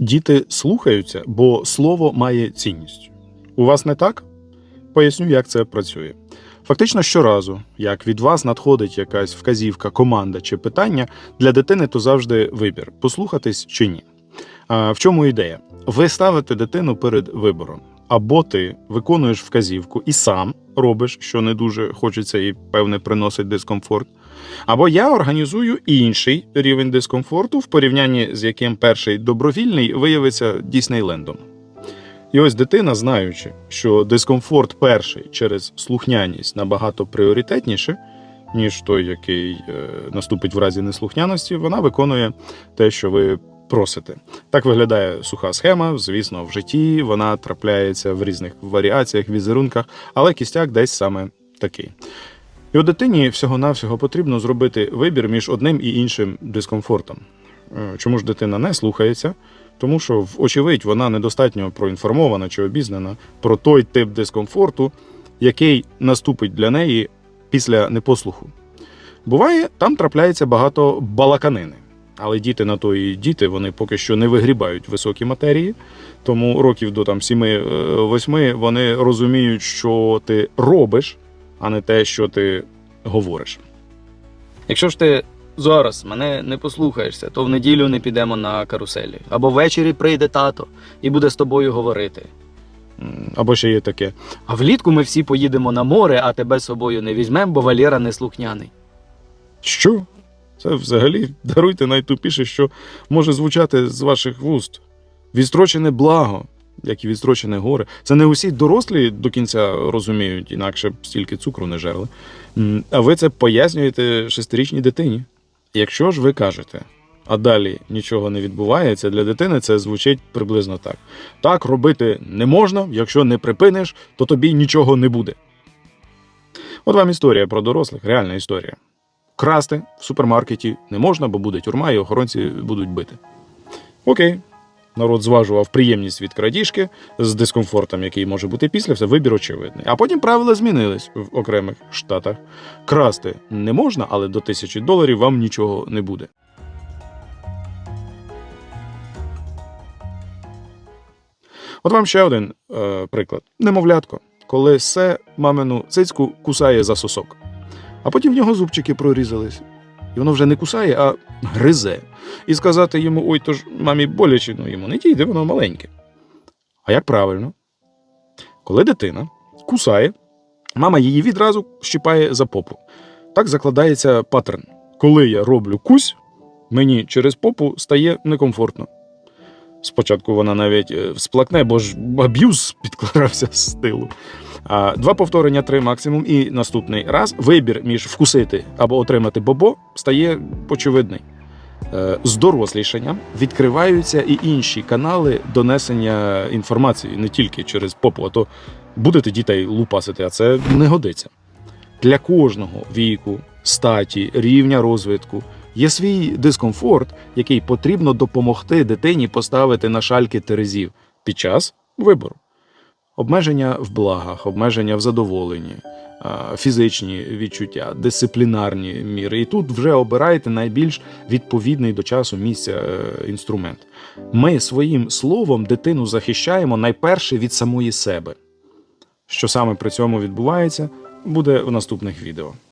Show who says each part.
Speaker 1: Діти слухаються, бо слово має цінність. У вас не так? Поясню, як це працює. Фактично, щоразу, як від вас надходить якась вказівка, команда чи питання, для дитини то завжди вибір послухатись чи ні. А в чому ідея? Ви ставите дитину перед вибором. Або ти виконуєш вказівку і сам робиш, що не дуже хочеться і певне приносить дискомфорт. Або я організую інший рівень дискомфорту, в порівнянні з яким перший добровільний виявиться Діснейлендом. І ось дитина, знаючи, що дискомфорт перший через слухняність набагато пріоритетніше, ніж той, який е, наступить в разі неслухняності, вона виконує те, що ви просите. Так виглядає суха схема. Звісно, в житті вона трапляється в різних варіаціях, візерунках, але кістяк десь саме такий. І у дитині всього-навсього потрібно зробити вибір між одним і іншим дискомфортом. Е, Чому ж дитина не слухається? Тому що, очевидь, вона недостатньо проінформована чи обізнана про той тип дискомфорту, який наступить для неї після непослуху. Буває, там трапляється багато балаканини. Але діти на то і діти, вони поки що не вигрібають високі матерії, тому років до там 7-8 вони розуміють, що ти робиш, а не те, що ти говориш.
Speaker 2: Якщо ж ти зараз мене не послухаєшся, то в неділю не підемо на каруселі. Або ввечері прийде тато і буде з тобою говорити.
Speaker 1: Або ще є таке.
Speaker 2: А влітку ми всі поїдемо на море, а тебе з собою не візьмемо, бо Валєра не слухняний.
Speaker 1: Що? Це взагалі даруйте найтупіше, що може звучати з ваших вуст. Відстрочене благо, як і відстрочене горе. Це не усі дорослі до кінця розуміють, інакше б стільки цукру не жерли. А ви це пояснюєте шестирічній дитині. Якщо ж ви кажете, а далі нічого не відбувається, для дитини це звучить приблизно так. Так робити не можна, якщо не припиниш, то тобі нічого не буде. От вам історія про дорослих, реальна історія. Красти в супермаркеті не можна, бо буде тюрма, і охоронці будуть бити. Окей. Народ зважував приємність від крадіжки з дискомфортом, який може бути після, все вибір очевидний. А потім правила змінились в окремих штатах. Красти не можна, але до тисячі доларів вам нічого не буде. От вам ще один е, приклад: немовлятко, коли все мамину цицьку кусає за сосок, а потім в нього зубчики прорізались. І воно вже не кусає, а гризе. І сказати йому: ой, то ж мамі боляче, ну йому не дійде, воно маленьке. А як правильно? Коли дитина кусає, мама її відразу щипає за попу. Так закладається паттерн. Коли я роблю кусь, мені через попу стає некомфортно. Спочатку вона навіть е, всплакне, бо ж аб'юз підкладався з стилу. Два повторення, три максимум, і наступний раз вибір між вкусити або отримати бобо стає очевидний. Е, З дорослішанням відкриваються і інші канали донесення інформації не тільки через попу, а то будете дітей лупасити, а це не годиться. Для кожного віку, статі, рівня розвитку є свій дискомфорт, який потрібно допомогти дитині поставити на шальки терезів під час вибору. Обмеження в благах, обмеження в задоволенні, фізичні відчуття, дисциплінарні міри. І тут вже обираєте найбільш відповідний до часу місця е, інструмент. Ми своїм словом дитину захищаємо найперше від самої себе. Що саме при цьому відбувається, буде в наступних відео.